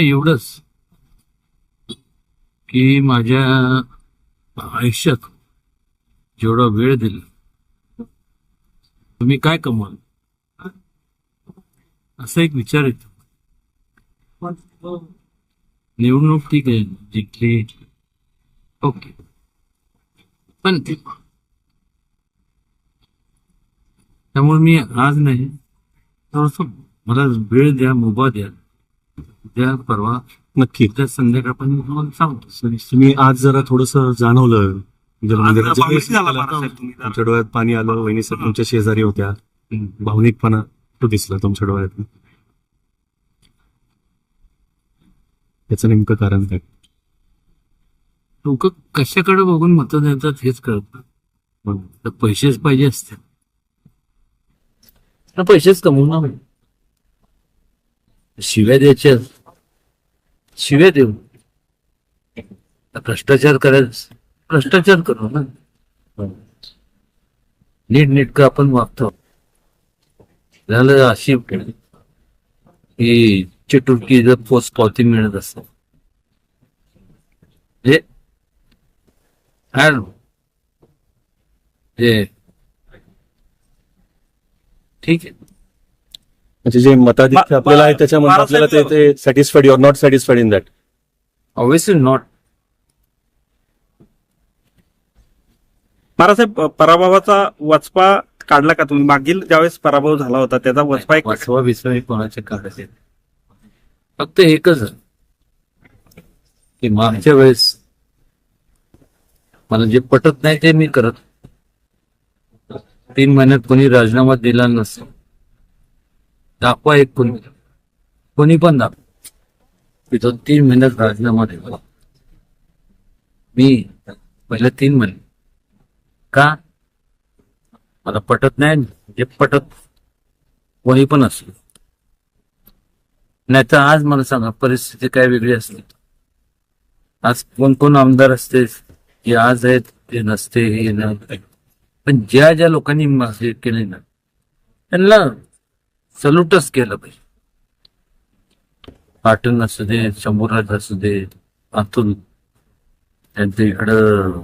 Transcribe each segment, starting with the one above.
एवढंच. की माझ्या आयुष्यात जेवढा वेळ दिला तुम्ही काय कमवाल असा एक विचार येतो. निवडणूक ठीक आहे जिंकली. ओके. पण त्यामुळे मी आज नाही थोडस मला वेळ द्या मुभा द्या. उद्या परवा नक्की. उद्या संध्याकाळपर्यंत मी तुम्हाला सांगतो. तुम्ही आज जरा थोडस जाणवलं. जरा. तुमच्या डोळ्यात पाणी आलं वहिनी सर तुमच्या शेजारी होत्या. भावनिकपणा तो दिसला तुमच्या डोळ्यात. याचं नेमकं कारण काय? लोक कशाकडे बघून मतं देतात हेच कळत नाही. तर पैसेच पाहिजे असते पैसेच कमवू ना शिव्या द्यायच्या शिवे देऊ भ्रष्टाचार करायचं भ्रष्टाचार करू ना. नीट नीटक आपण वागतो. झालं अशी की चिटुरकी जर पोच पावती मिळत असत हे हे ठीक आहे. म्हणजे जे मताधिक्य आपल्याला आहे त्याच्यामध्ये आपल्याला ते ते satisfied your not satisfied in that obviously not महाराजसाहेब पराभवाचा वचपा काढला का तुम्ही? मागील ज्यावेळेस पराभव झाला होता त्याचा वचपा एक वाचवा बिचवा हे कोणाच्या काढत येत फक्त एकच आहे. की मागच्या वेळेस मला जे पटत नाही ते मी करत. तीन महिन्यात कोणी राजीनामा दिला नसतो दाखवा एक कोणी. कोणी पण दाखवा. दोन तीन महिन्यात राजीनामा दिला मी पहिल्या तीन महिने. का? मला पटत नाही जे पटत कोणी पण असलं. नाही तर आज मला सांगा परिस्थिती काय वेगळी असली. आज कोण कोण आमदार असते जे आज आहेत ते नसते हे नाही. पण ज्या ज्या लोकांनी हे केले ना त्यांना सल्यूटच केलं पाहिजे पाटण असू दे शंभूराज असू दे अतुल त्यांच्या इकडं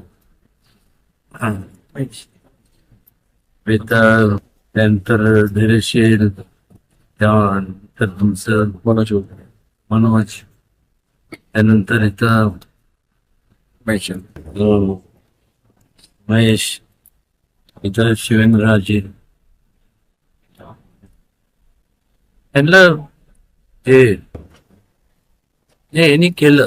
हा, वेताळ त्यानंतर धैर्यशील त्यानंतर तुमचं मनोज मनोज. त्यानंतर इथं महेश. इथं शिवेंद्रराजे. त्यांना हे जे यांनी केलं